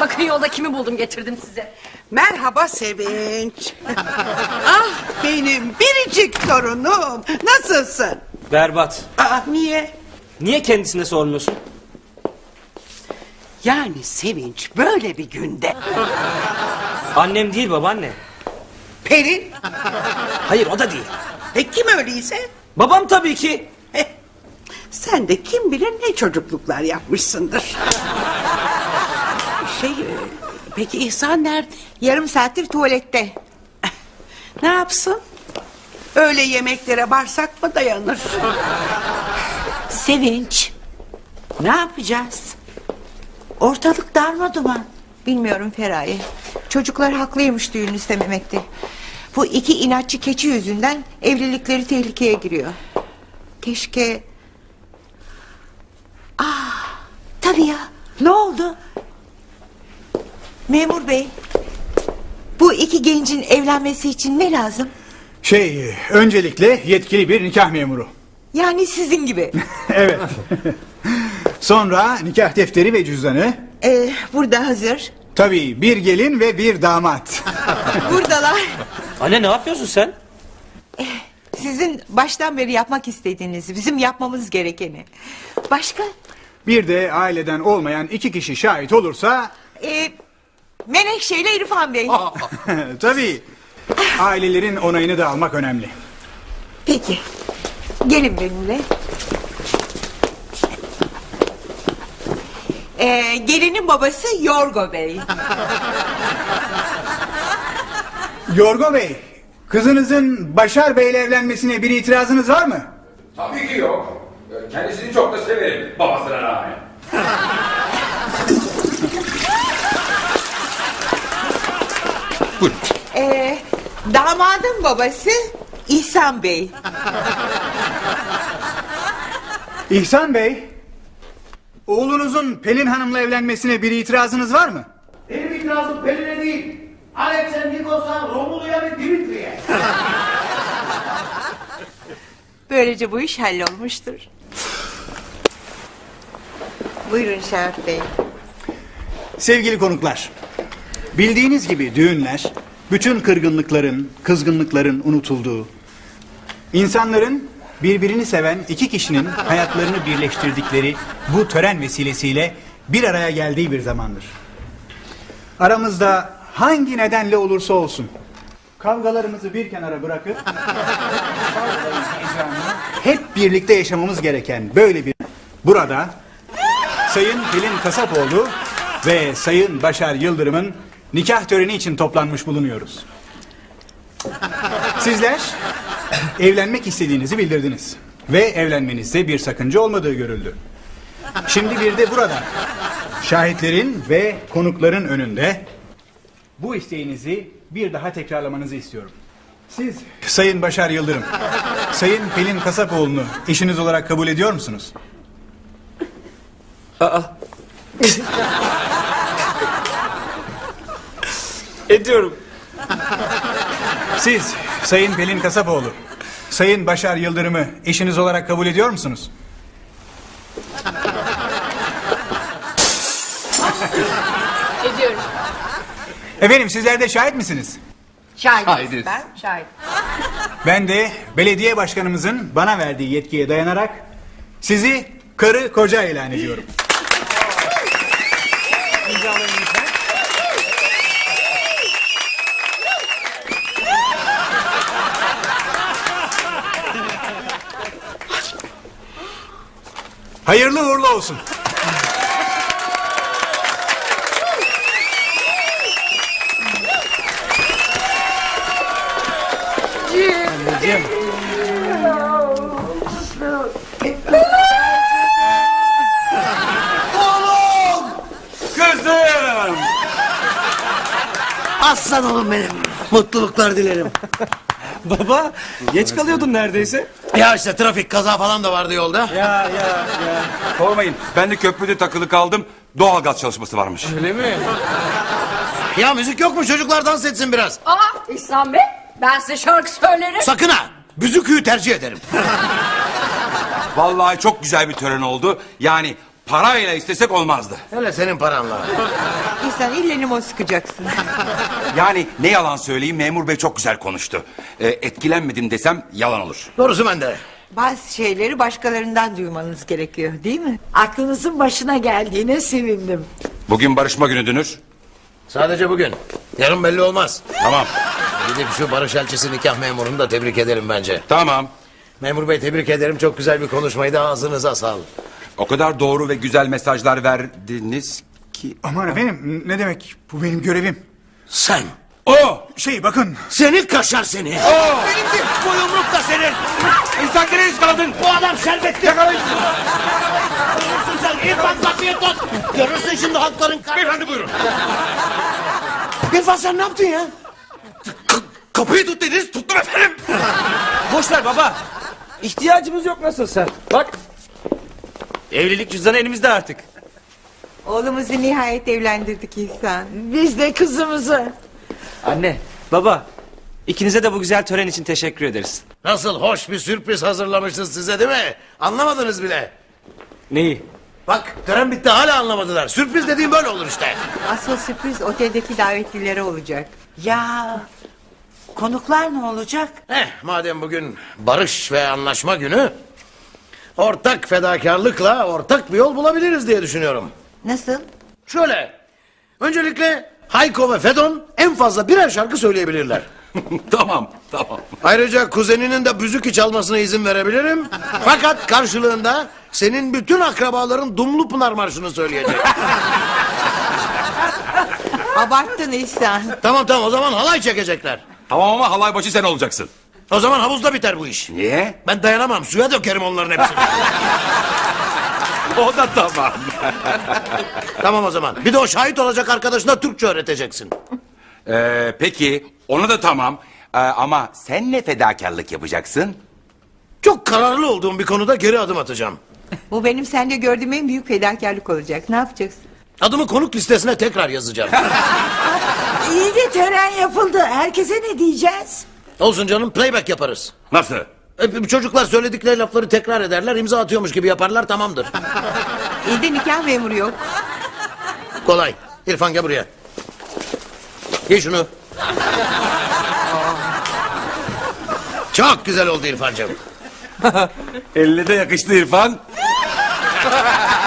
Bakın yolda kimi buldum getirdim size. Merhaba Sevinç. ah benim biricik torunum. Nasılsın? Berbat. Aa, niye? Niye kendisine sormuyorsun? Yani Sevinç böyle bir günde. Annem değil babaanne. Pelin. Hayır o da değil. E kim öyleyse? Babam tabii ki. Eh, sen de kim bilir ne çocukluklar yapmışsındır. Şey, e, peki İhsan nerede? Yarım saattir tuvalette. Ne yapsın? Öyle yemeklere bağırsak mı dayanır? Sevinç. Ne yapacağız? Ortalık darmaduman. Bilmiyorum Feraye. Çocuklar haklıymış düğün istememekte. Bu iki inatçı keçi yüzünden evlilikleri tehlikeye giriyor. Keşke... Ah, tabii ya. Ne oldu? Memur bey. Bu iki gencin evlenmesi için ne lazım? Şey, öncelikle yetkili bir nikah memuru. Yani sizin gibi. evet. Sonra nikah defteri ve cüzdanı. Ee, burada hazır. Tabii bir gelin ve bir damat. Buradalar. Anne ne yapıyorsun sen? Sizin baştan beri yapmak istediğinizi, bizim yapmamız gerekeni. Başka? bir de aileden olmayan iki kişi şahit olursa... Ee, Menekşe ile İrfan Bey. tabii ailelerin onayını da almak önemli. Peki. Gelin benimle. Ee, gelinin babası Yorgo Bey. Yorgo Bey, kızınızın Başar Bey ile evlenmesine bir itirazınız var mı? Tabii ki yok. Kendisini çok da severim babasına rağmen. Buyurun. Ee, damadın babası İhsan Bey. İhsan Bey, oğlunuzun Pelin Hanım'la evlenmesine bir itirazınız var mı? Benim itirazım Pelin'e değil. Alex'e, Nikos'a, Romulu'ya ve Dimitri'ye. Böylece bu iş hallolmuştur. Buyurun Şerif Bey. Sevgili konuklar, bildiğiniz gibi düğünler bütün kırgınlıkların, kızgınlıkların unutulduğu, insanların birbirini seven iki kişinin hayatlarını birleştirdikleri bu tören vesilesiyle bir araya geldiği bir zamandır. Aramızda hangi nedenle olursa olsun kavgalarımızı bir kenara bırakıp hep birlikte yaşamamız gereken böyle bir burada Sayın Pelin Kasapoğlu ve Sayın Başar Yıldırım'ın nikah töreni için toplanmış bulunuyoruz. Sizler evlenmek istediğinizi bildirdiniz ve evlenmenizde bir sakınca olmadığı görüldü. Şimdi bir de burada şahitlerin ve konukların önünde bu isteğinizi bir daha tekrarlamanızı istiyorum. Siz Sayın Başar Yıldırım, Sayın Pelin Kasapoğlu'nu eşiniz olarak kabul ediyor musunuz? Aa. Ediyorum. Siz Sayın Pelin Kasapoğlu, Sayın Başar Yıldırım'ı eşiniz olarak kabul ediyor musunuz? Ediyorum. Efendim sizler de şahit misiniz? Şahidiz. Ben şahit. Ben de belediye başkanımızın bana verdiği yetkiye dayanarak sizi karı koca ilan ediyorum. İmzalayın Hayırlı uğurlu olsun. Kızım! Aslan oğlum benim. Mutluluklar dilerim. Baba geç kalıyordun neredeyse. Ya işte trafik kaza falan da vardı yolda. Ya ya ya. Sormayın ben de köprüde takılı kaldım. Doğalgaz çalışması varmış. Öyle mi? Ya müzik yok mu çocuklar dans etsin biraz. Aa İhsan Bey ben size şarkı söylerim. Sakın ha. Büzüküyü tercih ederim. Vallahi çok güzel bir tören oldu. Yani parayla istesek olmazdı. Hele senin paranla. İhsan ille limon sıkacaksın. Yani ne yalan söyleyeyim memur bey çok güzel konuştu. Ee, etkilenmedim desem yalan olur. Doğrusu bende. Bazı şeyleri başkalarından duymanız gerekiyor değil mi? Aklınızın başına geldiğine sevindim. Bugün barışma günüdür. Sadece bugün. Yarın belli olmaz. Tamam. Gidip şu barış elçisi nikah memurunu da tebrik edelim bence. Tamam. Memur bey tebrik ederim. Çok güzel bir konuşmaydı. Ağzınıza sağlık. O kadar doğru ve güzel mesajlar verdiniz ki... Aman efendim ne demek bu benim görevim. Sen. O! Şey bakın Seni kaşar seni. Benimdir. Bu yumruk da senin. İnsan gene yakaladın. Bu adam şerbetli. Yakalayın. sen İrfan kapıyı tut. Görürsün şimdi halkların karnını. Beyefendi buyurun. İrfan sen ne yaptın ya? Kapıyı tut dediniz tuttum efendim. Boş ver baba. İhtiyacımız yok nasılsa. Bak. Evlilik cüzdanı elimizde artık. Oğlumuzu nihayet evlendirdik İhsan. Biz de kızımızı. Anne, baba. ikinize de bu güzel tören için teşekkür ederiz. Nasıl hoş bir sürpriz hazırlamışız size değil mi? Anlamadınız bile. Neyi? Bak tören bitti hala anlamadılar. Sürpriz dediğim böyle olur işte. Asıl sürpriz oteldeki davetlilere olacak. Ya konuklar ne olacak? Eh madem bugün barış ve anlaşma günü... ...ortak fedakarlıkla ortak bir yol bulabiliriz diye düşünüyorum. Nasıl? Şöyle. Öncelikle Hayko ve Fedon en fazla birer şarkı söyleyebilirler. tamam tamam. Ayrıca kuzeninin de büzük çalmasına izin verebilirim. Fakat karşılığında senin bütün akrabaların Dumlu Pınar Marşı'nı söyleyecek. Abarttın İhsan. tamam tamam o zaman halay çekecekler. Tamam ama halay başı sen olacaksın. O zaman havuzda biter bu iş. Niye? Ben dayanamam suya dökerim onların hepsini. O da tamam. tamam o zaman. Bir de o şahit olacak arkadaşına Türkçe öğreteceksin. Ee, peki ona da tamam. Ee, ama sen ne fedakarlık yapacaksın? Çok kararlı olduğum bir konuda geri adım atacağım. Bu benim sende gördüğüm en büyük fedakarlık olacak. Ne yapacaksın? Adımı konuk listesine tekrar yazacağım. İyi de tören yapıldı. Herkese ne diyeceğiz? Olsun canım playback yaparız. Nasıl? E, çocuklar söyledikleri lafları tekrar ederler imza atıyormuş gibi yaparlar tamamdır. Evde nikah memuru yok. Kolay. İrfan gel buraya. Ye şunu. Çok güzel oldu İrfancığım. Elle de yakıştı İrfan.